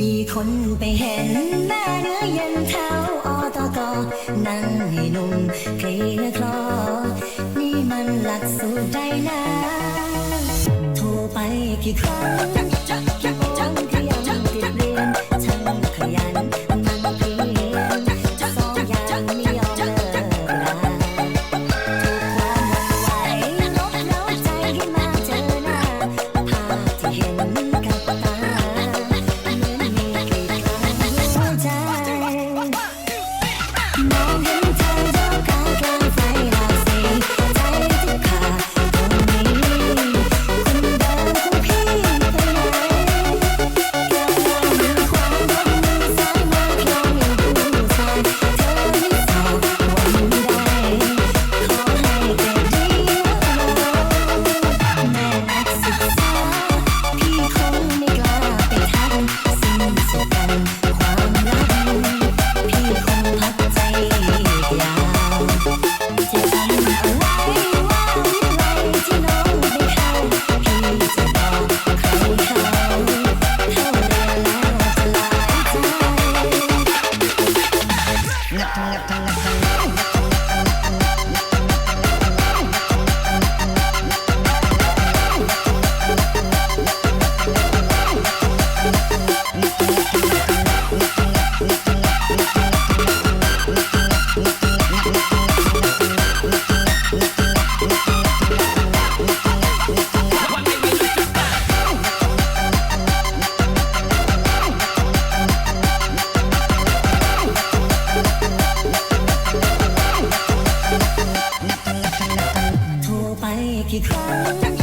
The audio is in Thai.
มีคนไปเห็นแม่เนื้อย็นแถวอตกนั่งให้นุ่มเคลียคลอ นี่มันหลักสูตรใดนะโทรไปกี่ครั้งกี่โมงก็ยังติดเรียนช่างขยันมันเพียรสองอย่างไม่ยอมเลิกลาทุกความหวั่นไหวนกเล้าใจที่มาเจอหน้าภาพที่เห็น 你看